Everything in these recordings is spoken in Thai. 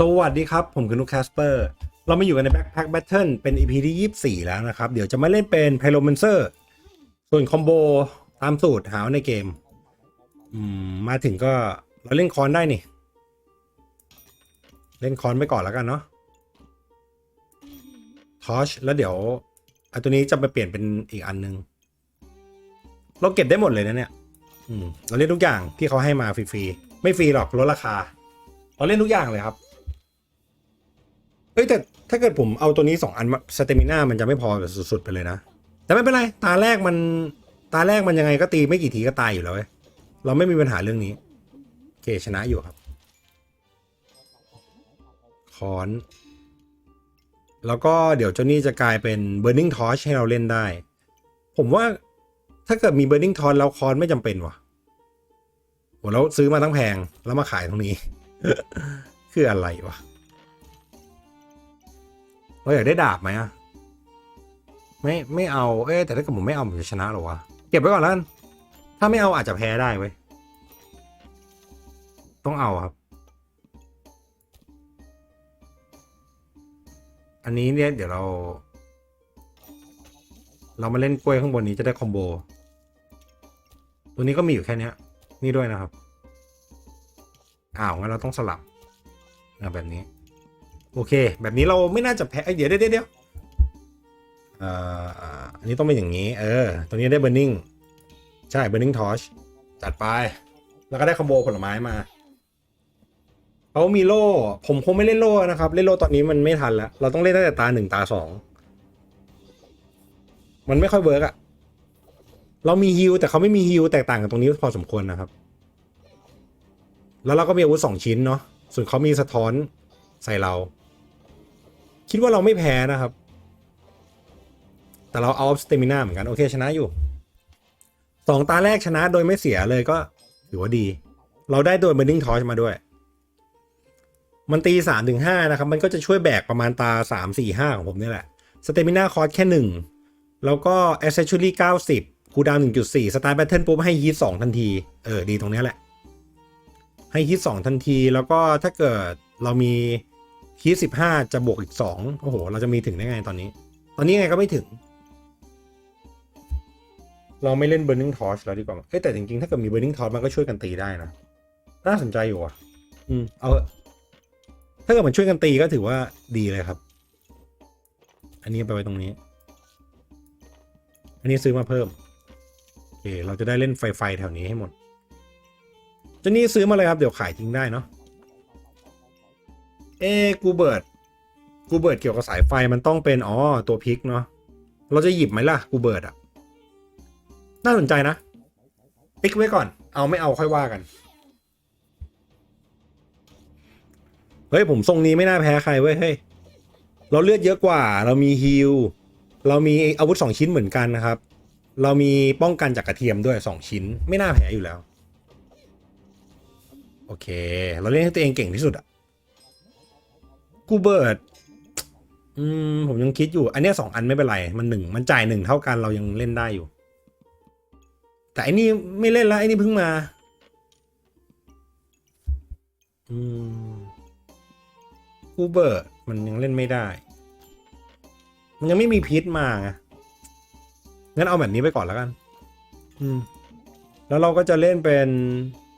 สวัสดีครับ ผมคือนุกแคสเปอร์ เรามาอยู่กันใน Backpack Battle เป็น EP ที่ 24 แล้วนะครับ เดี๋ยวจะมาเล่นเป็น p y r o m a n c e r ส่วนคอมโบตามสูตรหาในเกม อืม มาถึงก็เราเล่นคอนได้นี่ เล่นคอนไปก่อนแล้วกันเนาะทอชแล้วเดี๋ยวไอตัวนี้จะไปเปลี่ยนเป็นอีกอันนึง เราเก็บได้หมดเลยนะเนี่ย อืม เราเล่นทุกอย่างที่เขาให้มาฟรีๆ ไม่ฟรีหรอกลดราคา เราเล่นทุกอย่างเลยครับ เฮ้ยแต่ถ้าเกิดผมเอาตัวนี้สองอันสเตมิน่ามันจะไม่พอแบบสุดๆไปเลยนะ แต่ไม่เป็นไร ตาแรกมันตาแรกมันยังไงก็ตีไม่กี่ทีก็ตายอยู่แล้วเว้ยเราไม่มีปัญหาเรื่องนี้โอเคชนะอยู่ครับคอน แล้วก็เดี๋ยวเจ้านี่จะกลายเป็น Burning Torch ให้เราเล่นได้ ผมว่าถ้าเกิดมี Burning Torch แล้วคอนไม่จำเป็นว่ะโหแล้วซื้อมาตั้งแพงแล้วมาขายตรงนี้ คืออะไรวะ เราอยากได้ดาบไหมอะไม่ไม่เอา เอ๊ะแต่ถ้าเกิดผมไม่เอาผมจะชนะหรอวะ เก็บไว้ก่อนแล้วกัน ถ้าไม่เอาอาจจะแพ้ได้เว้ย ต้องเอาครับ อันนี้เนี่ยเดี๋ยวเรา เรามาเล่นกล้วยข้างบนนี้จะได้คอมโบ ตัวนี้ก็มีอยู่แค่นี้นี่ด้วยนะครับ อ้าวงั้นเราต้องสลับแบบนี้ โอเค แบบนี้เราไม่น่าจะแพ้เดี๋ยวเดี๋ยวเดี๋ยวอันนี้ต้องเป็นอย่างนี้ เออตัวนี้ได้เบ r ร์นิงใช่เบ r ร์นิงทอชจัดไป แล้วก็ได้คอมโบผลไม้มาเขามีโล่ ผมคงไม่เล่นโล่นะครับ เล่นโล่ตอนนี้มันไม่ทันแล้ว เราต้องเล่นตั้งแต่ตาหนึ่งตาสองมันไม่ค่อยเวิร์กอะเรามีฮิลแต่เขาไม่มีฮิลแตกต่างกันตรงนี้พอสมควรนะครับ แล้วเราก็มีอาวุธสองชิ้นเนาะส่วนเขามีสะท้อนใส่เรา คิดว่าเราไม่แพ้นะครับ แต่เราเอาสเตมิน่าเหมือนกัน โอเคชนะอยู่สองตาแรกชนะโดยไม่เสียเลยก็ถือว่าดี เราได้โดยเบนดิ้งทอชมาด้วย มันตีสามถึงห้านะครับ มันก็จะช่วยแบกประมาณตาสามสี่ห้าของผมนี่แหละสเตมิน่าคอร์สแค่หนึ่งแล้วก็แอสเซช o รี่เก้าสิบคูดาวหนึ่งจุดสี่สตาร์แบทเทิลปุ๊บให้ฮีทสองทันที เออ ดีตรงนี้แหละ ให้ฮีทสองทันที แล้วก็ถ้าเกิดเรามี ฮีสิบห้าจะบวกอีกสองโอ้โห เราจะมีถึงได้ไงตอนนี้ ตอนนี้ไงก็ไม่ถึง เราไม่เล่น Burning Torch แล้วดีกว่าเอ้ยแต่จริงๆ ถ้าเกิดมี Burning Torch มันก็ช่วยกันตีได้นะ น่าสนใจอยู่อะ อืม เอา ถ้าเกิดมันช่วยกันตีก็ถือว่าดีเลยครับ อันนี้ไปไว้ตรงนี้ อันนี้ซื้อมาเพิ่มโอเคเราจะได้เล่นไฟไฟแถวนี้ให้หมดจ้านี่ซื้อมาเลยครับ เดี๋ยวขายทิ้งได้เนาะ เอ้กูเบิร์ดกูเบิร์ดเกี่ยวกับสายไฟมันต้องเป็นอ๋อตัวพิกเนาะเราจะหยิบไหมล่ะกูเบิร์ดอะน่าสนใจนะติ๊กไว้ก่อน เอาไม่เอาค่อยว่ากัน เฮ้ย ผมทรงนี้ไม่น่าแพ้ใครเว้ยเฮ้ยเราเลือดเยอะกว่า เรามีฮิลเรามีอาวุธสองชิ้นเหมือนกันนะครับ เรามีป้องกันจากกระเทียมด้วยสองชิ้น ไม่น่าแพ้อยู่แล้ว โอเค เราเล่นให้ตัวเองเก่งที่สุดอะ กูเบิร์ดอืมผมยังคิดอยู่ อันนี้สองอันไม่เป็นไร มันหนึ่งมันจ่ายหนึ่งเท่ากันเรายังเล่นได้อยู่ แต่อันนี้ไม่เล่นแล้วอ้นี่เพิ่งมา อืมกูเบิร์ดมันยังเล่นไม่ได้ มันยังไม่มีพิษมาไงงั้นเอาแบบนี้ไปก่อนแล้วกัน อืม แล้วเราก็จะเล่นเป็น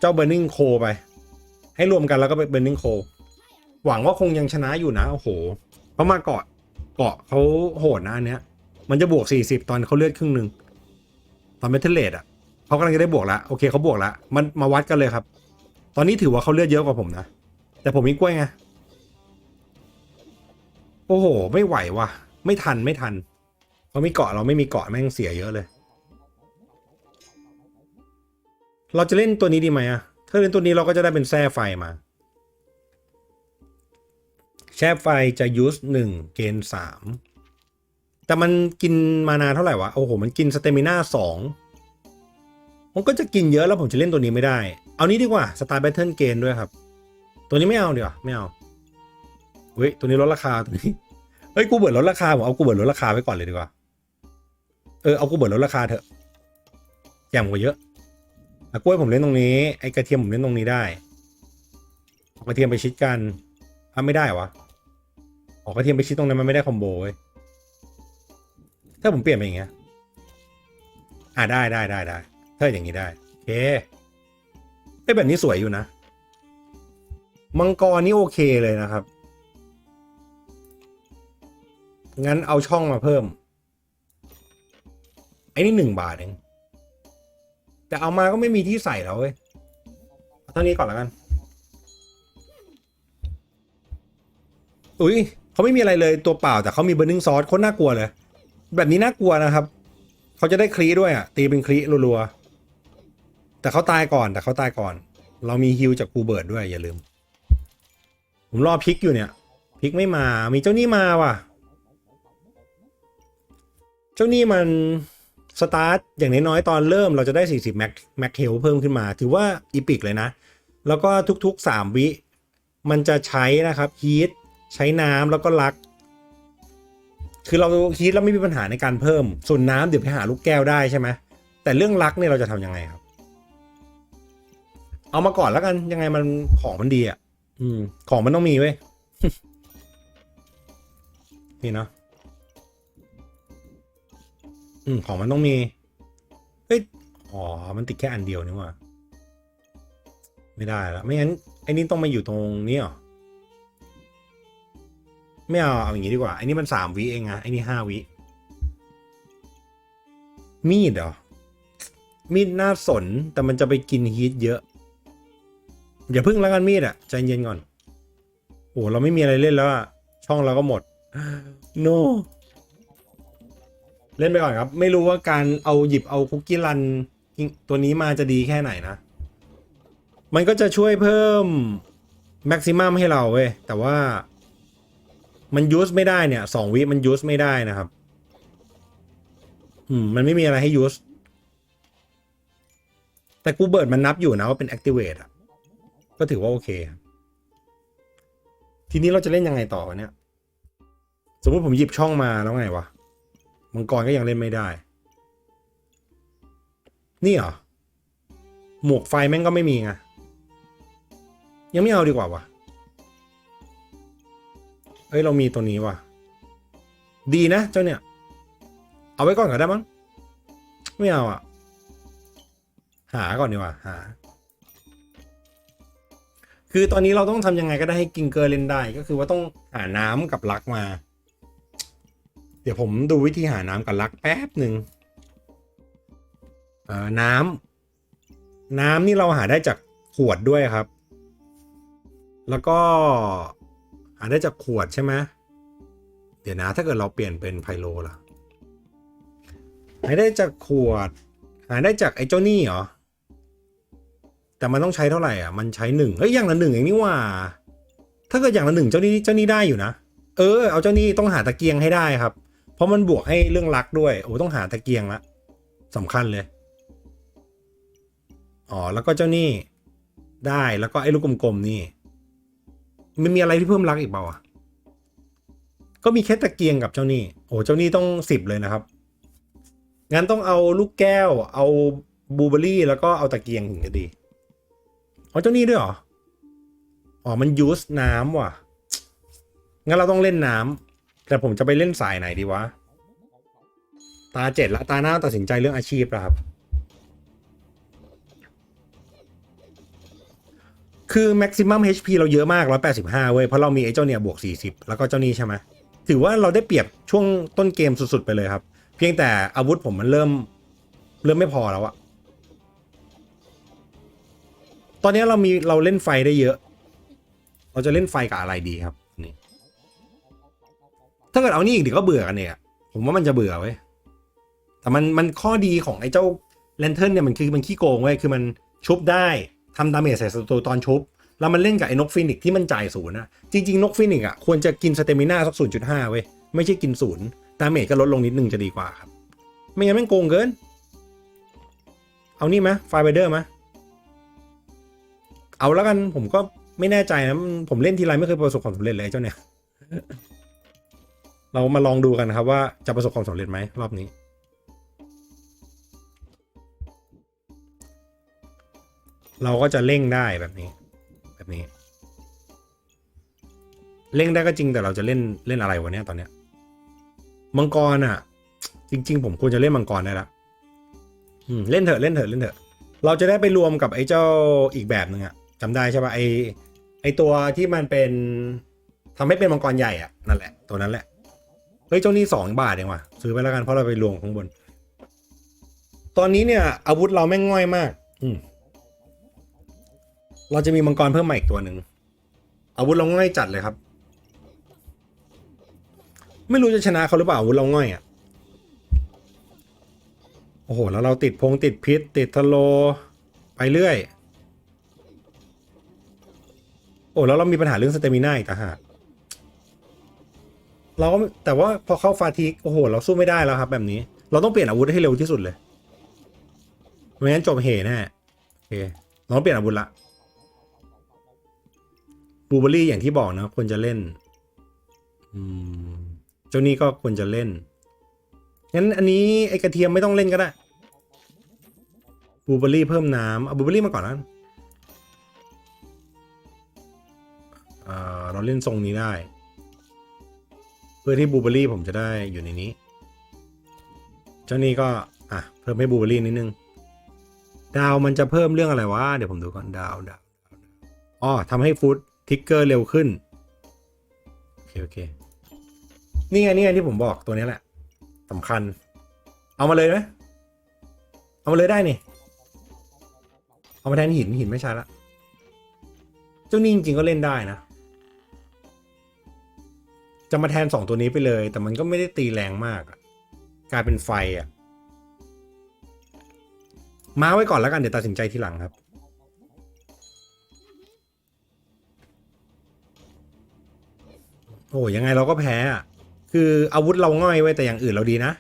เจ้าเบ r ร์นิงโคไป ให้รวมกันแล้วก็เป็นเบ r ร์นิงโค หวังว่าคงยังชนะอยู่นะ โอ้โห เพราะมาเกาะเกาะเขาโหดนะอันเนี้ย มันจะบวก 40 ตอนเขาเลือดครึ่งหนึ่งตอนเมทัลเลดอะเขากำลังจะได้บวกแล้วโอเคเขาบวกแล้วมันมาวัดกันเลยครับ ตอนนี้ถือว่าเขาเลือดเยอะกว่าผมนะ แต่ผมมีกล้วยไง โอ้โห ไม่ไหวว่ะ ไม่ทันไม่ทันเขามีเกาะเราไม่มีเกาะแม่งเสียเยอะเลย เราจะเล่นตัวนี้ดีไหมอะถ้าเล่นตัวนี้เราก็จะได้เป็นแส้ไฟมา แช่ไฟจะยูสหนึ่งเกณฑ์สามแต่มันกินมานาเท่าไหร่วะ โอ้โห มันกินสเตมิน่าสองมันก็จะกินเยอะแล้วผมจะเล่นตัวนี้ไม่ได้ เอานี้ดีกว่าสตาร์แบทเทิลเกนด้วยครับ ตัวนี้ไม่เอาเดี๋ยวาไม่เอาเฮ้ยตัวนี้ลดราคาตัวนี้เฮ้ยกูเบิร์ดลดราคาผมเอากูเบิร์ดลดราคาไว้ก่อนเลยดีกว่า เออเอากูเบิร์ดลดราคาเถอะแจ่มกว่าเยอะอะกล้วยผมเล่นตรงนี้ไอ้กระเทียมผมเล่นตรงนี้ได้เอากระเทียมไปชิดกันอะไม่ได้วะ ออกกระเทียมไปชิดตรงนั้นมันไม่ได้คอมโบเว้ยถ้าผมเปลี่ยนไปอย่างเงี้ย อะได้ได้ได้ได้ถ้าอย่างนี้ได้โอเคไอ้แบบนี้สวยอยู่นะ มังกรนี่โอเคเลยนะครับ งั้นเอาช่องมาเพิ่ม ไอ้นี่หนึ่งบาทเอง แต่เอามาก็ไม่มีที่ใส่แล้วเว้ยเอาเท่านี้ก่อนแล้วกัน อุ้ย เขาไม่มีอะไรเลยตัวเปล่าแต่เขามีเบอร์นิ่งซอสโคตรน่ากลัวเลย แบบนี้น่ากลัวนะครับ เขาจะได้คลีด้วยอะ ตีเป็นคลีรัวๆ แต่เขาตายก่อนแต่เขาตายก่อน เรามีฮิวจากกูเบิร์ดด้วยอย่าลืม ผมรอพิกอยู่เนี่ยพิกไม่มา มีเจ้านี่มาว่ะ เจ้านี่มันสตาร์ทอย่างน้อยๆตอนเริ่มเราจะได้ 40แม็กแม็กเฮลเพิ่มขึ้นมา ถือว่าอีพิกเลยนะ แล้วก็ทุกๆ 3 วิ มันจะใช้นะครับฮีท ใช้น้ำแล้วก็ลัก คือเราฮีทแล้วไม่มีปัญหาในการเพิ่ม ส่วนน้ำเดี๋ยวไปหาลูกแก้วได้ใช่ไหมแต่เรื่องลักเนี่ยเราจะทำยังไงครับ เอามาก่อนแล้วกันยังไงมันของมันดีอะ อืม ของมันต้องมีเว้ยนี่เนาะอืม ของมันต้องมีเฮ้ยอ๋อ มันติดแค่อันเดียวนี่ว่าไม่ได้แล้วไม่งั้นไอ้นี่ต้องมาอยู่ตรงนี้เหรอ ไม่เอาเอาอย่างงี้ดีกว่าไอ้นี่มันสามวิเองอะไอ้นี่ห้าวิ มีดเหรอ มีดน่าสนแต่มันจะไปกินฮีทเยอะ อย่าพึ่งแล้วกันมีดอะใจเย็นก่อน โอ้เราไม่มีอะไรเล่นแล้วอะช่องเราก็หมด no เล่นไปก่อนครับ ไม่รู้ว่าการเอาหยิบเอาคุกกี้รันตัวนี้มาจะดีแค่ไหนนะ มันก็จะช่วยเพิ่มแม็กซิมัมให้เราเว้ยแต่ว่า มันยูสไม่ได้เนี่ยสองวิมันยูสไม่ได้นะครับ อืม มันไม่มีอะไรให้ยูสแต่กูเบิร์ดมันนับอยู่นะว่าเป็น activate อะ ก็ถือว่าโอเค ทีนี้เราจะเล่นยังไงต่อวะเนี่ย สมมติผมหยิบช่องมาแล้วไงวะ มังกรก็ยังเล่นไม่ได้ นี่เหรอ หมวกไฟแม่งก็ไม่มีไง ยังไม่เอาดีกว่าวะ เอ้ยเรามีตัวนี้ว่ะ ดีนะเจ้าเนี่ย เอาไว้ก่อนก็ได้มั้งไม่เอาอะ หาก่อนดีกว่าหา คือตอนนี้เราต้องทำยังไงก็ได้ให้กิงเกอร์เล่นได้ก็คือว่าต้องหาน้ำกับลักมา เดี๋ยวผมดูวิธีหาน้ำกับลักแป๊บหนึ่งเอ่อน้ำน้ำนี่เราหาได้จากขวดด้วยครับ แล้วก็ หาได้จากขวดใช่ไหมเดี๋ยวนะถ้าเกิดเราเปลี่ยนเป็นไพโลล่ะหายได้จากขวด หายได้จากไอ้เจ้านี่เหรอ แต่มันต้องใช้เท่าไหร่อะ มันใช้หนึ่งเฮ้ยอย่างละหนึ่งเองนี่ว่า ถ้าเกิดอย่างละหนึ่งเจ้านี้เจ้านี้ได้อยู่นะ เออ เอาเจ้านี้ต้องหาตะเกียงให้ได้ครับ เพราะมันบวกให้เรื่องรักด้วย โอ้ต้องหาตะเกียงละสำคัญเลย อ๋อ แล้วก็เจ้านี่ ได้ แล้วก็ไอ้ลูกกลมๆนี่ มันมีอะไรที่เพิ่มรักอีกเปล่าอะก็มีแค่ตะเกียงกับเจ้านี่โอ้เจ้านี่ต้องสิบเลยนะครับ งั้นต้องเอาลูกแก้ว เอาบลูเบอร์รี่ แล้วก็เอาตะเกียงถึงจะดีอ๋อเจ้านี่ด้วยเหรอ อ๋อ มันยูสน้ำว่ะ งั้นเราต้องเล่นน้ำ แต่ผมจะไปเล่นสายไหนดีวะ ตาเจ็ดละ ตาหน้าตัดสินใจเรื่องอาชีพแล้วครับ คือ maximum HP เราเยอะมาก 185 เว้ย เพราะเรามีไอ้เจ้าเนี่ยบวก 40 แล้วก็เจ้านี้ใช่ไหมถือว่าเราได้เปรียบช่วงต้นเกมสุด ๆ ไปเลยครับ เพียงแต่อาวุธผมมันเริ่ม เริ่มไม่พอแล้วอะตอนนี้เรามีเราเล่นไฟได้เยอะ เราจะเล่นไฟกับอะไรดีครับนี่ถ้าเกิดเอานี่อีกเดี๋ยวก็เบื่อกันเนี่ย ผมว่ามันจะเบื่อเว้ยแต่มันมันข้อดีของไอ้เจ้าแลนเทิร์นเนี่ยมันคือมันขี้โกงเว้ยคือมันชุบได้ ทำดาเมจใส่ศัตรูตอนชุบ แล้วมันเล่นกับไอ้นกฟินิกซ์ที่มันจ่ายศูนย์นะจริง ๆ นกฟินิกซ์อะควรจะกินสเตมิน่าสักศูนย์จุดห้าเว้ย ไม่ใช่กินศูนย์ดาเมจก็ลดลงนิดนึงจะดีกว่าครับ ไม่งั้นแม่งโกงเกิน เอานี่ไหมไฟไบเดอร์ไหมเอาแล้วกันผมก็ไม่แน่ใจนะผมเล่นทีไรไม่เคยประสบความสำเร็จเลยเจ้าเนี่ย เรามาลองดูกันครับว่าจะประสบความสำเร็จไหมรอบนี้ เราก็จะเร่งได้แบบนี้ แบบนี้เล่งได้ก็จริงแต่เราจะเล่นเล่นอะไรวะเนี่ยตอนเนี้ยมังกรอะ จริง ๆ ผมควรจะเล่นมังกรได้ละอืมเล่นเถอะเล่นเถอะเล่นเถอะ เราจะได้ไปรวมกับไอ้เจ้าอีกแบบหนึ่งอะจำได้ใช่ปะไอ้ไอ้ตัวที่มันเป็นทำให้เป็นมังกรใหญ่อะนั่นแหละ ตัวนั้นแหละเฮ้ยเจ้านี่สองบาทเองว่ะซื้อไปแล้วกันเพราะเราไปรวมข้างบน ตอนนี้เนี่ย อาวุธเราแม่งง่อยมาก อืม เราจะมีมังกรเพิ่มใหม่อีกตัวหนึ่งอาวุธเราง่อยจัดเลยครับ ไม่รู้จะชนะเขาหรือเปล่าอาวุธเราง่อยอะโอ้โหแล้วเราติดพงติดพิษ ติดทะโล ไปเรื่อย โอ้แล้วเรามีปัญหาเรื่องสเตมิน่าอีกต่างหากเราก็แต่ว่าพอเข้าฟาทิกโอ้โห เราสู้ไม่ได้แล้วครับ แบบนี้ เราต้องเปลี่ยนอาวุธให้เร็วที่สุดเลยไม่งั้นจบเหแน่โอเคเราต้องเปลี่ยนอาวุธละ บูเบอรี่อย่างที่บอกนะควรจะเล่นอืมเจ้านี่ก็ควรจะเล่น งั้นอันนี้ไอกระเทียมไม่ต้องเล่นก็ได้บูเบอรี่เพิ่มน้ำเอาบูเบอรี่มาก่อนนะเอ่อเราเล่นทรงนี้ได้ เพื่อที่บูเบอรี่ผมจะได้อยู่ในนี้ เจ้านี่ก็อะเพิ่มให้บูเบอรี่นิดนึง ดาวมันจะเพิ่มเรื่องอะไรวะเดี๋ยวผมดูก่อนดาวดาวดาวอ๋อทำให้ฟูด ทิกเกอร์เร็วขึ้น โอเค โอเค นี่ไงนี่ไงที่ผมบอกตัวนี้แหละสำคัญ เอามาเลยไหมเอามาเลยได้นี่ เอามาแทนหินหินไม่ใช่ละ เจ้านี่จริงๆก็เล่นได้นะ จะมาแทนสองตัวนี้ไปเลย แต่มันก็ไม่ได้ตีแรงมากกลายเป็นไฟอะ มาไว้ก่อนแล้วกันเดี๋ยวตัดสินใจทีหลังครับ โอ้ยังไงเราก็แพ้อะคืออาวุธเราง่อยไว้แต่อย่างอื่นเราดีนะ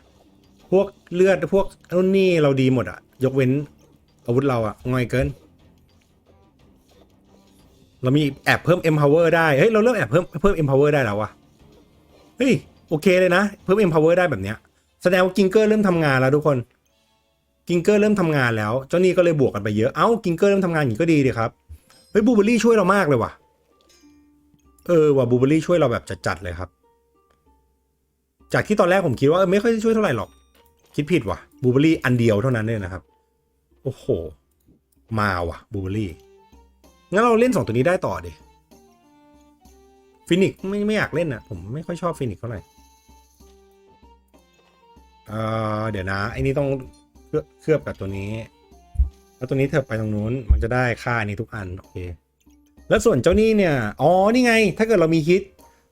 พวกเลือดพวกนู่นนี่เราดีหมดอะยกเว้น อาวุธเราอะง่อยเกิน เรามีแอบเพิ่ม empower ได้ เฮ้ย เราเริ่มแอบเพิ่มเพิ่ม empower ได้แล้ววะเฮ้ย โอเคเลยนะ เพิ่ม empower ได้แบบเนี้ย แสดงว่ากิงเกอร์เริ่มทำงานแล้วทุกคน กิงเกอร์เริ่มทำงานแล้ว เจ้านี่ก็เลยบวกกันไปเยอะ เอ้า กิงเกอร์เริ่มทำงานอย่างนี้ก็ดีดีครับ เฮ้ยบูเบอรี่ช่วยเรามากเลยว่ะ เออว่ะบูเบอรี่ช่วยเราแบบจัดๆเลยครับ จากที่ตอนแรกผมคิดว่าเออไม่ค่อยช่วยเท่าไหร่หรอก คิดผิดว่ะบูเบอรี่อันเดียวเท่านั้นเลยนะครับ โอ้โห มาว่ะบูเบอรี่งั้นเราเล่นสองตัวนี้ได้ต่อดิฟินิกไม่ไม่อยากเล่นอะผมไม่ค่อยชอบฟินิกเท่าไหร่เออเดี๋ยวนะไอ้นี่ต้องเคลือบกับตัวนี้ แล้วตัวนี้เถิบไปตรงนู้นมันจะได้ค่าอันนี้ทุกอัน โอเค แล้วส่วนเจ้านี่เนี่ย อ๋อ นี่ไง ถ้าเกิดเรามีฮิต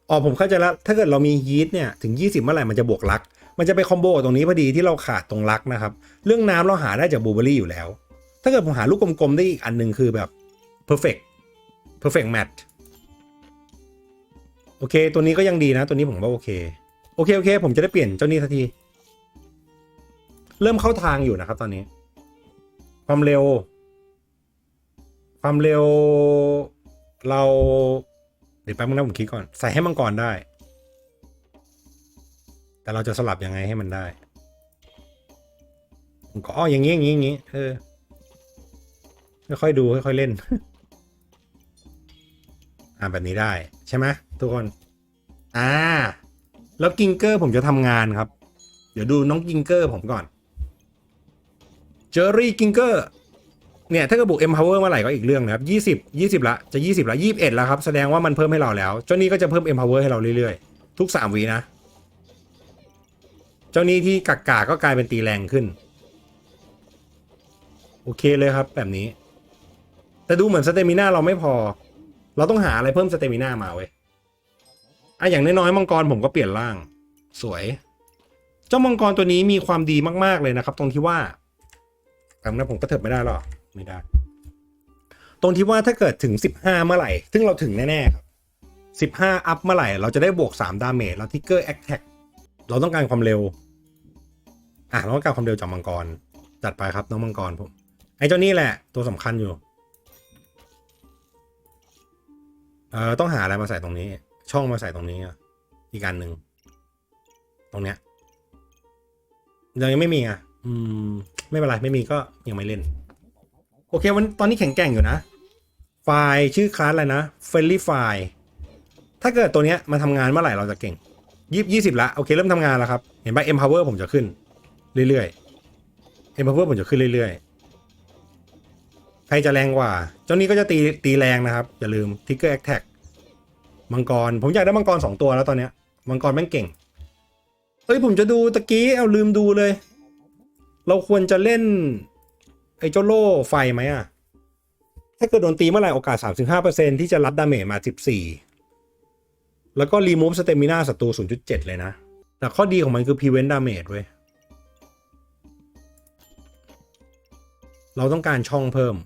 อ๋อ ผมเข้าใจแล้ว ถ้าเกิดเรามีฮีทเนี่ย ถึง 20 เมื่อไหร่มันจะบวกลัก มันจะไปคอมโบตรงนี้พอดีที่เราขาดตรงลักนะครับ เรื่องน้ำเราหาได้จากบูเบอรี่อยู่แล้ว ถ้าเกิดผมหาลูกกลมๆได้อีกอันหนึ่งคือแบบ perfect perfect match โอเค ตัวนี้ก็ยังดีนะ ตัวนี้ผมว่าโอเค โอเค โอเค ผมจะได้เปลี่ยนเจ้านี้สักที เริ่มเข้าทางอยู่นะครับ ตอนนี้ ความเร็ว ความเร็ว เราเดี๋ยวแป๊บนึงนะผมคิดก่อน ใส่ให้มังกรได้ แต่เราจะสลับยังไงให้มันได้ผมก็อ๋ออย่างงี้อย่างงี้อย่างงี้เออค่อยๆดูค่อยๆเล่น อ่าแบบนี้ได้ ใช่ไหมทุกคน อ่า แล้วกิงเกอร์ผมจะทำงานครับ เดี๋ยวดูน้องกิงเกอร์ผมก่อน เจอรี่กิงเกอร์ เนี่ยถ้าเกิดบุก empower เมื่อไหร่ก็อีกเรื่องนะครับยี่สิบยี่สิบละ จะยี่สิบละยี่สิบเอ็ดแล้วครับ แสดงว่ามันเพิ่มให้เราแล้ว เจ้านี้ก็จะเพิ่ม empower ให้เราเรื่อยๆ ทุกสามวีนะ เจ้านี้ที่กักกาก็กลายเป็นตีแรงขึ้น โอเคเลยครับแบบนี้ แต่ดูเหมือนสเตมิน่าเราไม่พอ เราต้องหาอะไรเพิ่มสเตมิน่ามาเว้ยอะอย่างน้อยๆมังกรผมก็เปลี่ยนร่าง สวย เจ้ามังกรตัวนี้มีความดีมากๆเลยนะครับ ตรงที่ว่าแต่นั้นผมก็เถิบไม่ได้หรอ ไม่ได้ ตรงที่ว่าถ้าเกิดถึง 15 เมื่อไหร่ ซึ่งเราถึงแน่ๆครับ15 อัพเมื่อไหร่ เราจะได้บวก 3 ดาเมจแล้วทิกเกอร์แอคแท็กเราต้องการความเร็ว อะเราต้องการความเร็วจากมังกร จัดไปครับน้องมังกรผม ไอ้เจ้านี่แหละ ตัวสำคัญอยู่ เออต้องหาอะไรมาใส่ตรงนี้ ช่องมาใส่ตรงนี้อีกอันหนึ่งตรงเนี้ยยังยังไม่มีอะ อืม ไม่เป็นไร ไม่มีก็ยังไม่เล่น โอเควันตอนนี้แข็งแกร่งอยู่นะ ไฟล์ชื่อคลาสอะไรนะ f r i e n d l y File ถ้าเกิดตัวเนี้ยมาทำงานเมื่อไหร่เราจะเก่งยี่ยี่สิบละโอเคเริ่มทำงานแล้วครับ เห็นป่ะ empower ผมจะขึ้น เรื่อยๆ empower ผมจะขึ้นเรื่อยๆ ใครจะแรงกว่า เจ้านี้ก็จะตีตีแรงนะครับ อย่าลืม trigger attack มังกร ผมอยากได้มังกรสองตัวแล้วตอนเนี้ย มังกรแม่งเก่ง เอ้ยผมจะดูตะกี้เอาลืมดูเลย เราควรจะเล่น ไอ้เจ้าโล่ไฟไหมอะถ้าเกิดโดนตีเมื่อไหร่โอกาส 35%ที่จะรับดาเมจมา 14 แล้วก็รีมูฟสเตมิน่าศัตรู 0.7 เลยนะ แต่ข้อดีของมันคือ prevent damage เว้ย เราต้องการช่องเพิ่ม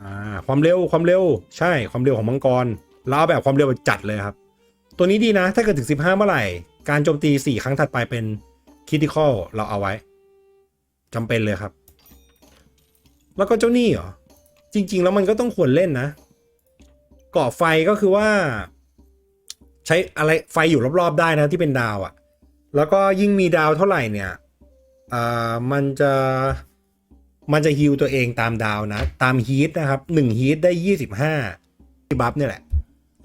อ่าความเร็วความเร็วใช่ความเร็วของมังกรเราเอาแบบความเร็วจัดเลยครับ ตัวนี้ดีนะ ถ้าเกิดถึง 15 เมื่อไหร่ การโจมตี 4 ครั้งถัดไปเป็น ค i ิ i c a l เราเอาไว้จำเป็นเลยครับ แล้วก็เจ้าหนี้เหรอ จริง ๆ แล้วมันก็ต้องควรเล่นนะกาะไฟก็คือว่า ใช้อะไรไฟอยู่รอบๆได้นะที่เป็นดาวอะ่ะ แล้วก็ยิ่งมีดาวเท่าไหร่เนี่ยอ่ามันจะมันจะฮิวตัวเองตามดาวนะ ตามฮีทนะครับหนึ่งฮีทได้ยี่สิบห้าที่บัฟเนี่ยแหละ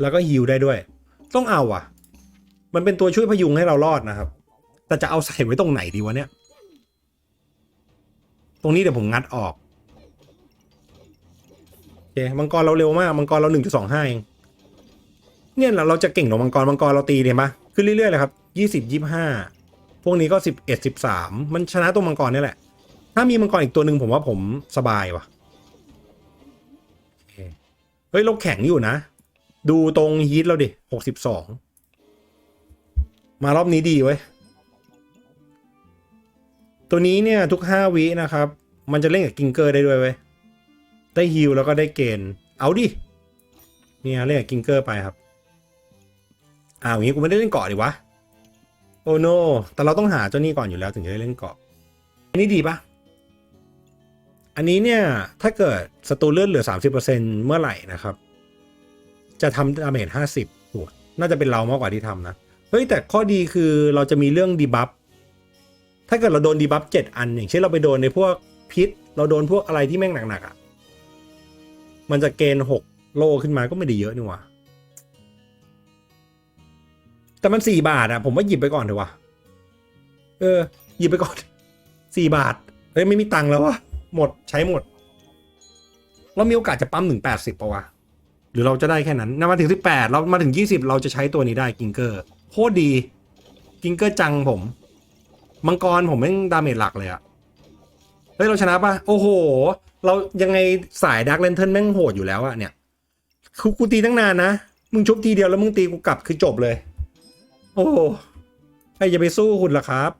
แล้วก็ฮิวได้ด้วย ต้องเอาอะ มันเป็นตัวช่วยพยุงให้เรารอดนะครับ แต่จะเอาใส่ไว้ตรงไหนดีวะเนี่ย ตรงนี้เดี๋ยวผมงัดออกโอเคมังกรเราเร็วมากมังกรเราหนึ่งจุดสองห้าเองเนี่ยเราเราจะเก่งกว่ามังกรมังกรเราตีเนี่ยปะขึ้นเรื่อยๆเลยครับยี่สิบยี่ห้าพวกนี้ก็สิบเอ็ดสิบสามมันชนะตัวมังกรนี่แหละ ถ้ามีมังกรอีกตัวหนึ่งผมว่าผมสบายว่ะเคเฮ้ยเราแข็งอยู่นะ ดูตรงฮีทเราดิหกสิบสองมารอบนี้ดีเว้ย ตัวนี้เนี่ยทุกห้าวินะครับ มันจะเล่นกับกิงเกอร์ได้ด้วยเว้ยได้ฮิลแล้วก็ได้เกณฑ์เอาดิเนี่ยเล่นกับกิงเกอร์ไปครับอ้าวอย่างงี้กูไม่ได้เล่นเกาะดิวะโอ้โนแต่เราต้องหาเจ้านี่ก่อนอยู่แล้วถึงจะได้เล่นเกาะอันนี้ดีปะอันนี้เนี่ยถ้าเกิดศัตรูเลือดเหลือ 30%เมื่อไหร่นะครับ จะทำดาเมจ50โอ้น่าจะเป็นเรามากกว่าที่ทำนะเฮ้ยแต่ข้อดีคือเราจะมีเรื่องดีบัฟ ถ้าเกิดเราโดนดีบัฟเจ็ดอัน อย่างเช่นเราไปโดนในพวกพิษ เราโดนพวกอะไรที่แม่งหนักๆอะ่ะ มันจะเกณฑ์หกโลขึ้นมาก็ไม่ได้เยอะนี่ว่าแต่มันสี่บาทอะผมว่าหยิบไปก่อนเถอะวะเออ หยิบไปก่อนสี่บาทเฮ้ยไม่มีตังค์แล้ววะหมดใช้หมด เรามีโอกาสจะปั๊มถึงแปดสิบปะวะหรือเราจะได้แค่นั้นนะมาถึงสิบแปดเรามาถึงยี่สิบเราจะใช้ตัวนี้ได้กิงเกอร์โคตรดี กิงเกอร์จังผม มังกรผมแม่งดาเมจหลักเลยอะเฮ้ยเราชนะปะโอ้โห เรายังไงสายดักเลนเทิร์นแม่งโหดอยู่แล้วอะเนี่ยคือกูตีตั้งนานนะ มึงชุบทีเดียวแล้วมึงตีกูกลับคือจบเลย โอ้โหใครจะไปสู้คุณล่ะครับ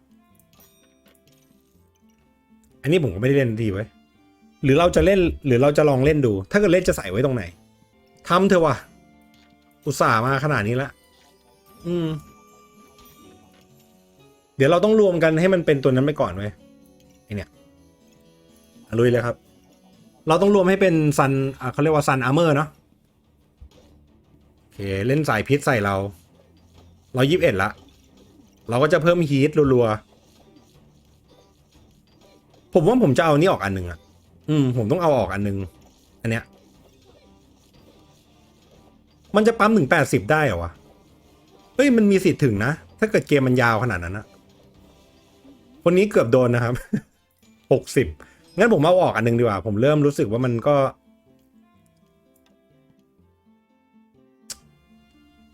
อันนี้ผมก็ไม่ได้เล่นดีไว้ หรือเราจะเล่นหรือเราจะลองเล่นดู ถ้าเกิดเล่นจะใส่ไว้ตรงไหนทำเถอะวะอุตส่าห์มาขนาดนี้ละ อืม เดี๋ยวเราต้องรวมกันให้มันเป็นตัวนั้นไปก่อนเว้ไอเนี่ยลุยเลยครับ เราต้องรวมให้เป็นซันเขาเรียกว่าซันอาร์เมอร์เนาะโอเคเล่นสายพิษใส่เรา เรายี่สิบเอ็ดละ เราก็จะเพิ่มฮีทรัวๆ ผมว่าผมจะเอานี่ออกอันหนึ่งอะอืม ผมต้องเอาออกอันหนึ่งอันเนี้ย มันจะปั๊มถึงแปดสิบได้เหรอวะ เฮ้ย มันมีสิทธิ์ถึงนะ ถ้าเกิดเกมมันยาวขนาดนั้นนะ คนนี้เกือบโดนนะครับหกสิบงั้นผมเอาออกอันหนึ่งดีกว่า ผมเริ่มรู้สึกว่ามันก็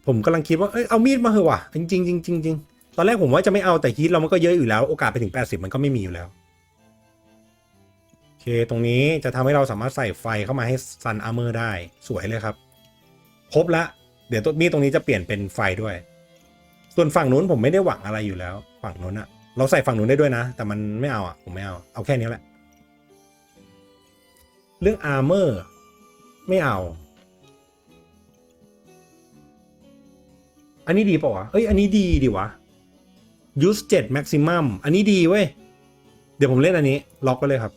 ผมกำลังคิดว่า เอ้ยเอามีดมาเหอะว่ะ จริงจริงจริงตอนแรกผมว่าจะไม่เอาแต่ฮีทเรามันก็เยอะอยู่แล้ว โอกาสไปถึง80มันก็ไม่มีอยู่แล้วโอเค ตรงนี้จะทำให้เราสามารถใส่ไฟเข้ามาให้ซันอาร์เมอร์ได้สวยเลยครับ ครบละ เดี๋ยวตัวมีดตรงนี้จะเปลี่ยนเป็นไฟด้วย ส่วนฝั่งนู้นผมไม่ได้หวังอะไรอยู่แล้ว ฝั่งนู้นอะ เราใส่ฝั่งนู้นได้ด้วยนะ แต่มันไม่เอาอะผมไม่เอาเอาแค่นี้แหละ เรื่องอาร์เมอร์ไม่เอา อันนี้ดีป่าวะเอ้ยอันนี้ดีดีวะ use 7 maximum อันนี้ดีเว้ย เดี๋ยวผมเล่นอันนี้ ล็อกไว้เลยครับ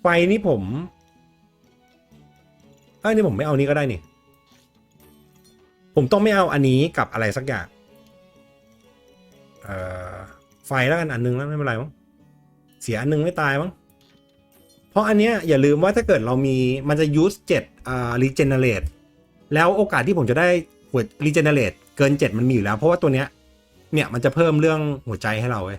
ไฟนี่ผมอ้ยนี่ผมไม่เอานี้ก็ได้นี่ ผมต้องไม่เอาอันนี้กับอะไรสักอย่าง เอ่อ ไฟแล้วกันอันนึงแล้วไม่เป็นไรมั้งเสียอันนึงไม่ตายมั้งเพราะอันเนี้ยอย่าลืมว่าถ้าเกิดเรามีมันจะ use 7อ่า regenerate แล้วโอกาสที่ผมจะได้หัว regenerate เกิน 7 มันมีอยู่แล้ว เพราะว่าตัวเนี้ยเนี่ยมันจะเพิ่มเรื่องหัวใจให้เราเว้ย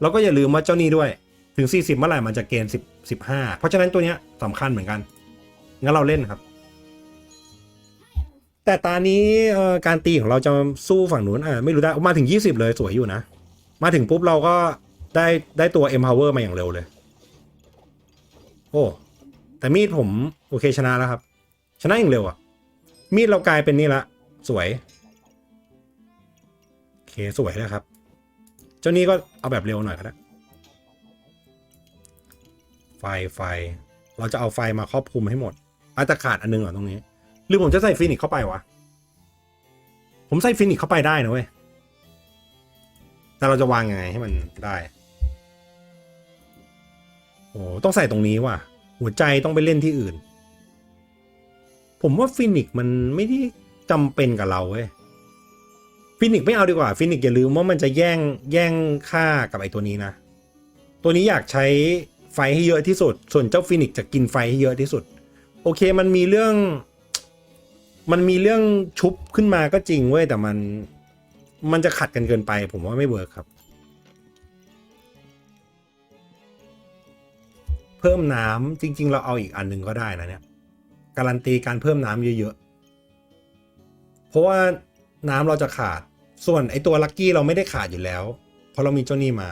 แล้วก็อย่าลืมว่าเจ้านี้ด้วยถึง 40 เมื่อไหร่มันจะเกณฑ์10 15 เพราะฉะนั้นตัวเนี้ยสำคัญเหมือนกัน งั้นเราเล่นครับ แต่ตานี้การตีของเราจะสู้ฝั่งนู้นอะไม่รู้ได้มาถึง 20 เลยสวยอยู่นะ มาถึงปุ๊บเราก็ได้ได้ตัว empower มาอย่างเร็วเลย โอ้ แต่มีดผมโอเคชนะแล้วครับ ชนะอย่างเร็วอะมีดเรากลายเป็นนี่ละ สวย โอเคสวยแล้วครับ เจ้านี้ก็เอาแบบเร็วหน่อยก็ได้ไฟไฟ เราจะเอาไฟมาครอบคลุมให้หมด อาจจะขาดอันนึงเหรอตรงนี้ หรือผมจะใส่ฟินิกเข้าไปวะ ผมใส่ฟินิกเข้าไปได้นะเว้ย แต่เราจะวางยังไงให้มันได้โอ้ต้องใส่ตรงนี้ว่ะ หัวใจต้องไปเล่นที่อื่น ผมว่าฟินิกมันไม่ได้จำเป็นกับเราเว้ยฟินิกไม่เอาดีกว่าฟินิกอย่าลืมว่ามันจะแย่งแย่งค่ากับไอตัวนี้นะ ตัวนี้อยากใช้ไฟให้เยอะที่สุด ส่วนเจ้าฟินิกจะกินไฟให้เยอะที่สุด โอเคมันมีเรื่อง มันมีเรื่องชุบขึ้นมาก็จริงเว้ยแต่มัน มันจะขัดกันเกินไป ผมว่าไม่เวิร์คครับ เพิ่มน้ำจริง ๆ เราเอาอีกอันหนึ่งก็ได้นะเนี่ยการันตีการเพิ่มน้ำเยอะๆ เพราะว่าน้ำเราจะขาด ส่วนไอตัวลัคกี้เราไม่ได้ขาดอยู่แล้ว เพราะเรามีเจ้านี่มา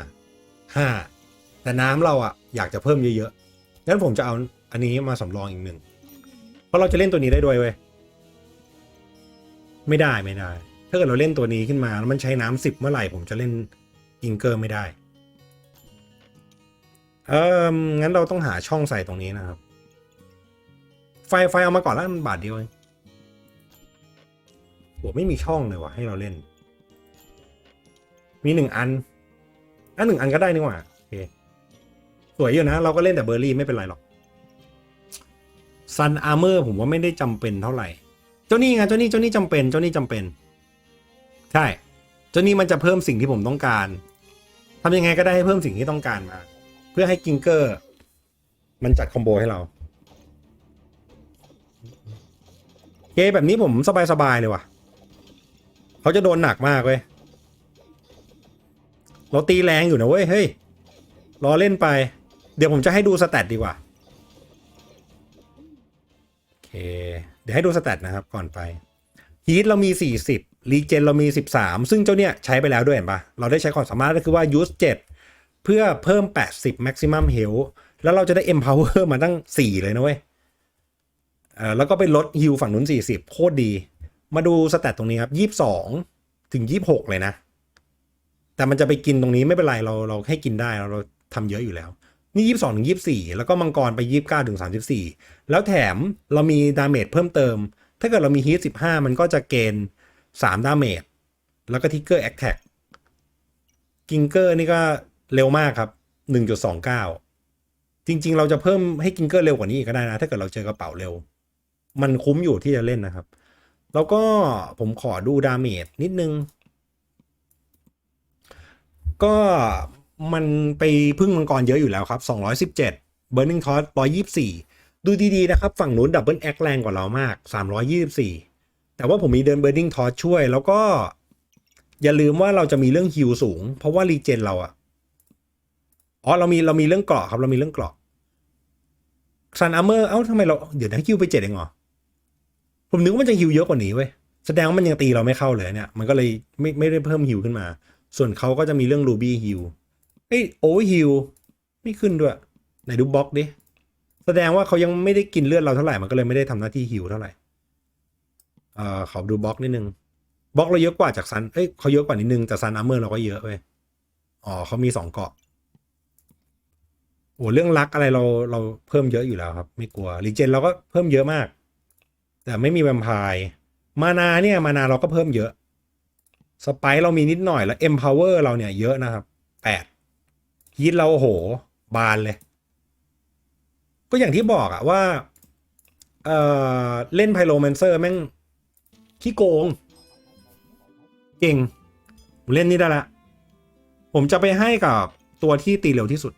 ห้าแต่น้ำเราอะอยากจะเพิ่มเยอะๆ งั้นผมจะเอาอันนี้มาสำรองอีกหนึ่ง เพราะเราจะเล่นตัวนี้ได้ด้วยเว้ย ไม่ได้ไม่ได้ ถ้าเกิดเราเล่นตัวนี้ขึ้นมาแล้วมันใช้น้ำสิบเมื่อไหร่ผมจะเล่นอิงเกอร์ไม่ได้ เอองั้นเราต้องหาช่องใส่ตรงนี้นะครับ ไฟไฟเอามาก่อนแล้วมันบาทเดียวเองโหไม่มีช่องเลยว่ะให้เราเล่น มีหนึ่งอันอันหนึ่งอันก็ได้นี่หว่าโอเคสวยอยู่นะ เราก็เล่นแต่เบอร์รี่ไม่เป็นไรหรอกซันอาร์เมอร์ผมว่าไม่ได้จำเป็นเท่าไหร่ เจ้านี่ไงเจ้านี่เจ้านี่จำเป็น เจ้านี่จำเป็น ใช่เจ้านี่มันจะเพิ่มสิ่งที่ผมต้องการทำยังไงก็ได้ให้เพิ่มสิ่งที่ต้องการมา เพื่อให้กิงเกอร์ มันจัดคอมโบให้เราเกมแบบนี้ผมสบายๆเลยว่ะ เขาจะโดนหนักมากเว้ย เราตีแรงอยู่นะเว้ย เฮ้ย รอเล่นไป เดี๋ยวผมจะให้ดูสแตทดีกว่า โอเค เดี๋ยวให้ดูสแตทนะครับก่อนไปฮีทเรามี 40 รีเจนเรามี 13 ซึ่งเจ้าเนี่ยใช้ไปแล้วด้วยเห็นปะเราได้ใช้ความสามารถก็คือว่า use 7 เพื่อเพิ่ม 80 maximum health แล้วเราจะได้ empower มาตั้ง 4 เลยนะเว้ยเอ่อแล้วก็ไปลดฮิวฝั่งนู้น 40 โคตรดี มาดูสแตทตรงนี้ครับ 22 ถึง 26 เลยนะ แต่มันจะไปกินตรงนี้ไม่เป็นไร เราเราให้กินได้เราเราทำเยอะอยู่แล้ว นี่ 22 ถึง 24 แล้วก็มังกรไป 29 ถึง 34 แล้วแถมเรามีดาเมจเพิ่มเติม ถ้าเกิดเรามีฮีท15 มันก็จะเกณฑ์ 3ดาเมจแล้วก็ทิกเกอร์แอคแท็กกิงเกอร์นี่ก็เร็วมากครับ 1.29 จริง ๆ เราจะเพิ่มให้กิงเกอร์เร็วกว่านี้อีกก็ได้นะ ถ้าเกิดเราเจอกระเป๋าเร็ว มันคุ้มอยู่ที่จะเล่นนะครับ แล้วก็ผมขอดูดาเมจนิดนึง ก็มันไปพึ่งมังกรเยอะอยู่แล้วครับ 217 Burning Toss 124 ดูดี ๆ นะครับ ฝั่งนู้นดับเบิลแอคแรงกว่าเรามาก 324 แต่ว่าผมมีเดิน Burning Toss ช่วย แล้วก็ อย่าลืมว่าเราจะมีเรื่องฮิวสูง เพราะว่ารีเจนเราอะอ๋อเรามีเรามีเรื่องเกราะครับ เรามีเรื่องเกราะซันอาร์เมอร์เอ้าทำไมเราเดี๋ยวนะฮิวไปเจ็ดเองเหรอผมนึกว่ามันจะฮิวเยอะกว่านี้เว้ยแสดงว่ามันยังตีเราไม่เข้าเลยเนี่ย มันก็เลยไม่ไม่ได้เพิ่มฮิวขึ้นมา ส่วนเขาก็จะมีเรื่องรูบี้ฮิวเอ้ยโอฮิวไม่ขึ้นด้วยไหนดูบล็อกดิแสดงว่าเขายังไม่ได้กินเลือดเราเท่าไหร่มันก็เลยไม่ได้ทำหน้าที่ฮิวเท่าไหร่ เอ่อขอดูบล็อกนิดนึงบล็อกเราเยอะกว่าจากซันเอ้ยเขาเยอะกว่านิดนึงแต่ซันอาร์เมอร์เราก็เยอะเว้ยอ๋อเขามีสองเกาะโอ้เรื่องลักอะไรเราเราเพิ่มเยอะอยู่แล้วครับ ไม่กลัวรีเจนเราก็เพิ่มเยอะมาก แต่ไม่มีแวมไพร์มานาเนี่ยมานาเราก็เพิ่มเยอะสไปร์เรามีนิดหน่อยแล้ว Empower เราเนี่ยเยอะนะครับแปดฮีทเราโอ้โหบานเลย ก็อย่างที่บอกอะว่าเอ่อเล่นไพโรแมนเซอร์แม่ง ขี้โกง เก่งเล่นนี่ได้ละ ผมจะไปให้กับตัวที่ตีเร็วที่สุด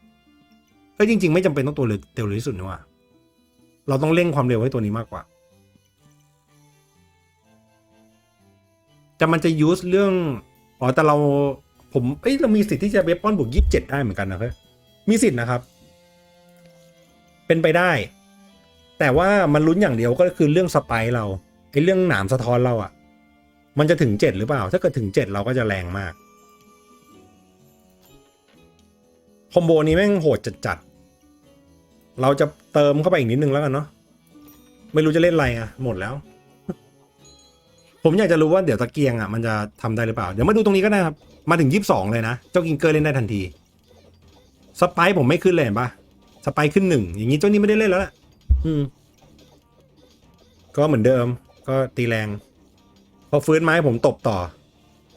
เฮ้ยจริง ๆ ไม่จำเป็นต้องตัวเร็วเร็วที่สุดนะว่า เราต้องเร่งความเร็วให้ตัวนี้มากกว่า แต่มันจะยูสเรื่อง อ๋อ แต่เราผมเอ้ยเรามีสิทธิ์ที่จะเวฟป้อนบวกยี่สิบเจ็ดได้เหมือนกันนะครับมีสิทธิ์นะครับ เป็นไปได้ แต่ว่ามันลุ้นอย่างเดียวก็คือเรื่องสไปเรา ไอ้เรื่องหนามสะท้อนเราอะ่ะมันจะถึงเจ็ดหรือเปล่า ถ้าเกิดถึงเจ็ดเราก็จะแรงมากคอมโบนี้แม่งโหดจัดๆเราจะเติมเข้าไปอีกนิดนึงแล้วกันเนาะไม่รู้จะเล่นอะไรอะหมดแล้ว ผมอยากจะรู้ว่าเดี๋ยวตะเกียงอะมันจะทำได้หรือเปล่า เดี๋ยวมาดูตรงนี้ก็ได้ครับ มาถึงยี่สิบสองเลยนะ เจ้ากิงเกอร์เล่นได้ทันที สไปร์ผมไม่ขึ้นเลยเห็นปะสไปร์ขึ้นหนึ่งอย่างนี้เจ้านี้ไม่ได้เล่นแล้วล่ะอืม ก็เหมือนเดิม ก็ตีแรง พอฟื้นไมาให้ผมตบต่อ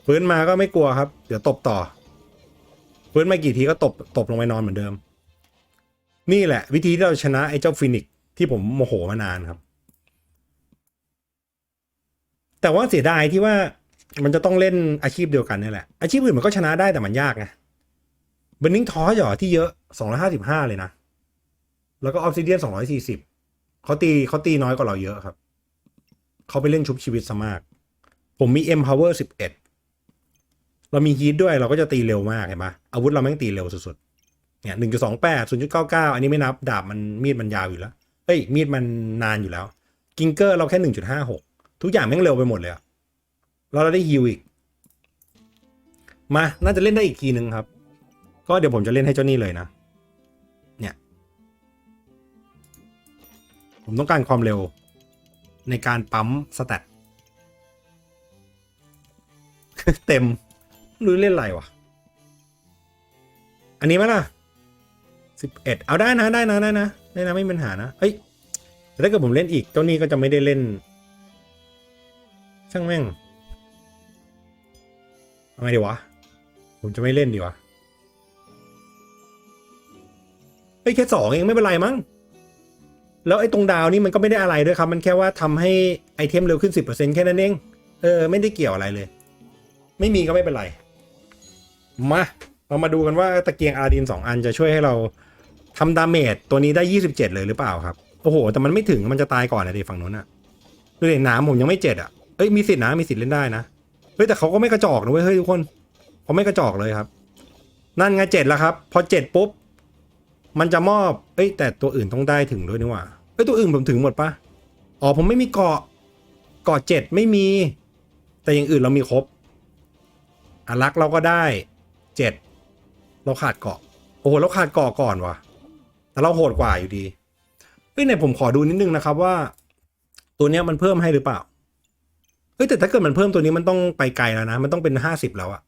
ฟื้นมาก็ไม่กลัวครับ เดี๋ยวตบต่อ ฟื้นมากี่ทีก็ตบตบลงไปนอนเหมือนเดิม นี่แหละ วิธีที่เราชนะไอ้เจ้าฟินิกซ์ที่ผมโมโหมานานครับ แต่ว่าเสียดายที่ว่ามันจะต้องเล่นอาชีพเดียวกันนี่แหละ อาชีพอื่นมันก็ชนะได้แต่มันยากไงเบนนิงทอสหรอที่เยอะสองร้อยห้าสิบห้าเลยนะ แล้วก็ออฟซิเดียนสองร้อยสี่สิบเขาตีเขาตีน้อยกว่าเราเยอะครับ เขาไปเล่นชุบชีวิตซะมาก ผมมี M power สิบเอ็ดเรามีฮีทด้วยเราก็จะตีเร็วมากเห็นปะอาวุธเราแม่งตีเร็วสุดๆ เนี่ยหนึ่งจุดสองแปดศูนย์จุดเก้าเก้าอันนี้ไม่นับดาบมันมีดมันยาวอยู่แล้ว เอ้ย มีดมันนานอยู่แล้ว กิงเกอร์เราแค่หนึ่งจุดห้าหกทุกอย่างแม่งเร็วไปหมดเลยอะแล้วเราได้ฮิวอีก มา น่าจะเล่นได้อีกทีหนึ่งครับ ก็เดี๋ยวผมจะเล่นให้เจ้านี่เลยนะ เนี่ย ผมต้องการความเร็ว ในการปั๊มสแตทเต็มรู้เล่นอะไรวะ อันนี้ไหมล่ะสิบเอ็ดเอาได้นะได้นะได้นะได้นะไม่มีปัญหานะเฮ้ยแต่ถ้าเกิดผมเล่นอีกเจ้านี่ก็จะไม่ได้เล่น ช่างแม่งเอาไงดีวะ ผมจะไม่เล่นดีวะเฮ้ยแค่สองเองไม่เป็นไรมั้ง แล้วไอ้ตรงดาวนี่มันก็ไม่ได้อะไรด้วยครับ มันแค่ว่าทำให้ไอเทมเร็วขึ้นสิบเปอร์เซ็นแค่นั้นเอง เออ ไม่ได้เกี่ยวอะไรเลย ไม่มีก็ไม่เป็นไร มา เรามาดูกันว่าตะเกียงอาราดินสองอันจะช่วยให้เราทำดาเมจตัวนี้ได้ยี่สิบเจ็ดเลยหรือเปล่าครับ โอ้โห แต่มันไม่ถึงมันจะตายก่อนนะดิฝั่งนู้นอะดูดิน้ำผมยังไม่เจ็ดอะเอ้ยมีสิทธินะมีสิทธิ์เล่นได้นะ เฮ้ยแต่เขาก็ไม่กระจอกนะเว้ยเฮ้ยทุกคนเขาไม่กระจอกเลยครับ นั่นไงเจ็ดแล้วครับ พอเจ็ดปุ๊บมันจะมอบ เอ้ยแต่ตัวอื่นต้องได้ถึงด้วยนี่หว่า เอ้ยตัวอื่นผมถึงหมดปะอ๋อผมไม่มีเกาะเกาะเจ็ดไม่มี แต่อย่างอื่นเรามีครบอารักเราก็ได้เจ็ดเราขาดเกาะโอ้โหเราขาดเกาะก่อนว่ะแต่เราโหดกว่าอยู่ดีเฮ้ยไหนผมขอดูนิดนึงนะครับว่า ตัวเนี้ยมันเพิ่มให้หรือเปล่าเฮ้ยแต่ถ้าเกิดมันเพิ่มตัวนี้มันต้องไปไกลแล้วนะ มันต้องเป็นห้าสิบแล้วอะ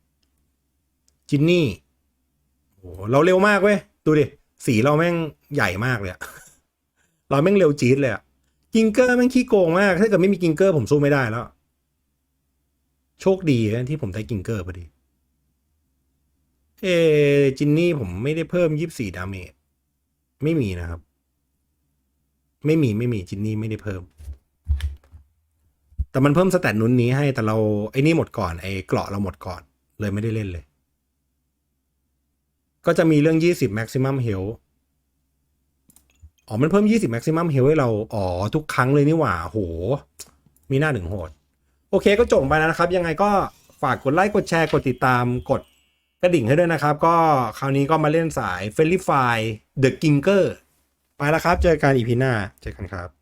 จินนี่โอ้เราเร็วมากเว้ย ดูดิ สีเราแม่งใหญ่มากเลยอะ เราแม่งเร็วจี๊ดเลยอะกิงเกอร์แม่งขี้โกงมาก ถ้าเกิดไม่มีกิงเกอร์ผมสู้ไม่ได้แล้ว โชคดีนะที่ผมได้กิงเกอร์พอดี เอจินนี่ผมไม่ได้เพิ่มยี่สี่ดาเมจไม่มีนะครับ ไม่มีไม่มีจินนี่ไม่ได้เพิ่ม แต่มันเพิ่มสแตทนุ้นนี้ให้แต่เราไอ้นี่หมดก่อนไอ้เกราะเราหมดก่อน เลยไม่ได้เล่นเลย ก็จะมีเรื่อง20 maximum health อ๋อ มันเพิ่ม 20 maximum h e a l t ให้เรา อ๋อ ทุกครั้งเลยนี่หว่า โห มีหน้าหนึ่งโหด โอเคก็จบไปแล้วนะครับ ยังไงก็ฝากกดไลค์ กดแชร์ กดติดตาม กดกระดิ่งให้ด้วยนะครับ ก็คราวนี้ก็มาเล่นสาย f e l i f y The Ginger ไปแล้วครับ เจอกันอีพีหน้า เจอกันครับ